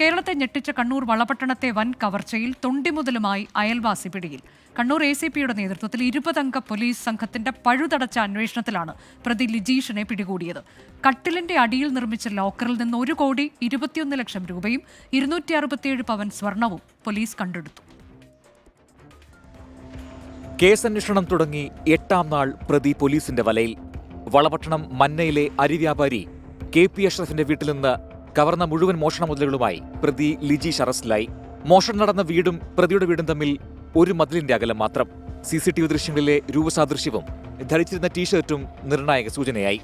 കേരളത്തെ ഞെട്ടിച്ച കണ്ണൂർ വളപട്ടണത്തെ വൻ കവർച്ചയിൽ തൊണ്ടിമുതലുമായി അയൽവാസി പിടിയിൽ. കണ്ണൂർ എ സി പിയുടെ നേതൃത്വത്തിൽ ഇരുപതംഗ പോലീസ് സംഘത്തിന്റെ പഴുതടച്ച അന്വേഷണത്തിലാണ് പ്രതി ലിജീഷിനെ പിടികൂടിയത്. കട്ടിലിന്റെ അടിയിൽ നിർമ്മിച്ച ലോക്കറിൽ നിന്ന് ഒരു കോടി ഇരുപത്തിയൊന്ന് ലക്ഷം രൂപയും ഇരുന്നൂറ്റി അറുപത്തിയേഴ് പവൻ സ്വർണവും പോലീസ് കണ്ടെടുത്തു. കേസന്വേഷണം തുടങ്ങി എട്ടാം നാൾ പ്രതി പോലീസിന്റെ വലയിൽ. വളപട്ടണം മന്നയിലെ അരിവ്യാപാരി കെ പി അഷ്റഫിന്റെ വീട്ടിൽ നിന്ന് കവർന്ന മുഴുവൻ മോഷണ മുതലുകളുമായി പ്രതി ലിജീഷ് അറസ്റ്റിലായി മോഷണം നടന്ന വീടും പ്രതിയുടെ വീടും തമ്മിൽ ഒരു മതിലിന്റെ അകലം മാത്രം. സി സി ടി വി ദൃശ്യങ്ങളിലെ രൂപസാദൃശ്യവും ധരിച്ചിരുന്ന ടീഷർട്ടും നിർണായക സൂചനയായി.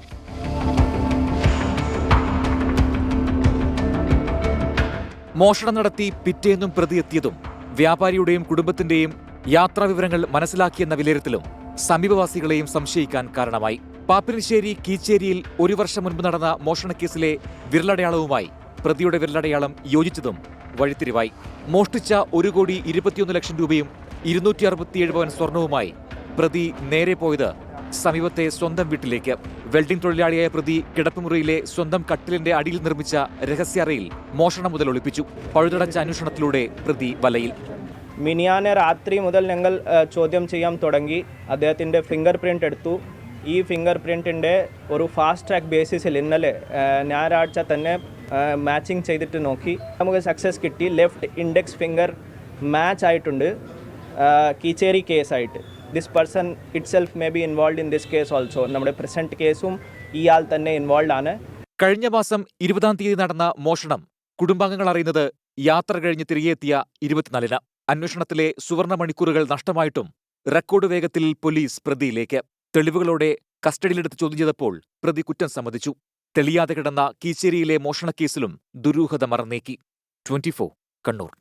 മോഷണം നടത്തി പിറ്റേന്നും പ്രതി എത്തിയതും വ്യാപാരിയുടെയും കുടുംബത്തിന്റെയും യാത്രാവിവരങ്ങൾ മനസ്സിലാക്കിയെന്ന വിലയിരുത്തലും സമീപവാസികളെയും സംശയിക്കാൻ കാരണമായി. പാപ്പിനിശ്ശേരി കീച്ചേരിയിൽ ഒരു വർഷം മുൻപ് നടന്ന മോഷണക്കേസിലെ വിരലടയാളവുമായി പ്രതിയുടെ വിരലടയാളം യോജിച്ചതും വഴിത്തിരിവായി. മോഷ്ടിച്ച ഒരു കോടി ഇരുപത്തിയൊന്ന് ലക്ഷം രൂപയും ഇരുന്നൂറ്റി അറുപത്തിയേഴ് പവൻ സ്വർണവുമായി പ്രതി നേരെ പോയത് സമീപത്തെ സ്വന്തം വീട്ടിലേക്ക്. വെൽഡിംഗ് തൊഴിലാളിയായ പ്രതി കിടപ്പുമുറിയിലെ സ്വന്തം കട്ടിലിന്റെ അടിയിൽ നിർമ്മിച്ച രഹസ്യ അറയിൽ മോഷണം മുതൽ ഒളിപ്പിച്ചു. പഴുതടച്ച അന്വേഷണത്തിലൂടെ പ്രതി വലയിൽ. മിനിയാനെ രാത്രി മുതൽ ഞങ്ങൾ ചോദ്യം ചെയ്യാൻ തുടങ്ങി. അദ്ദേഹത്തിന്റെ ഫിംഗർ പ്രിന്റ് എടുത്തു. ഈ ഫിംഗർ പ്രിന്റിന്റെ ഒരു ഫാസ്റ്റ് ട്രാക്ക് ബേസിസിൽ ഇന്നലെ ഞായറാഴ്ച തന്നെ മാച്ചിങ് ചെയ്തിട്ട് നോക്കി. നമുക്ക് സക്സസ് കിട്ടി. ലെഫ്റ്റ് ഇൻഡെക്സ് ഫിംഗർ മാച്ച് ആയിട്ടുണ്ട്. Keecheri കേസായിട്ട് this person itself may be involve in this case also നമ്മുടെ പ്രസന്റ് കേസും ഇയാൾ തന്നെ ഇൻവോൾവ് ആണ്. കഴിഞ്ഞ മാസം ഇരുപതാം തീയതി നടന്ന മോഷണം. കുടുംബാംഗങ്ങൾ അറിയുന്നത് യാത്ര കഴിഞ്ഞ് തിരികെ എത്തിയ ഇരുപത്തിനാലിന്. അന്വേഷണത്തിലെ സുവർണ മണിക്കൂറുകൾ നഷ്ടമായിട്ടും റെക്കോർഡ് വേഗത്തിൽ പോലീസ് പ്രതിയിലേക്ക്. തെളിവുകളോടെ കസ്റ്റഡിയിലെടുത്ത് ചോദ്യം ചെയ്തപ്പോൾ പ്രതി കുറ്റം സമ്മതിച്ചു. തെളിയാതെ കിടന്ന കീച്ചേരിയിലെ മോഷണക്കേസിലും ദുരൂഹത മറന്നേക്കി. ട്വന്റി കണ്ണൂർ.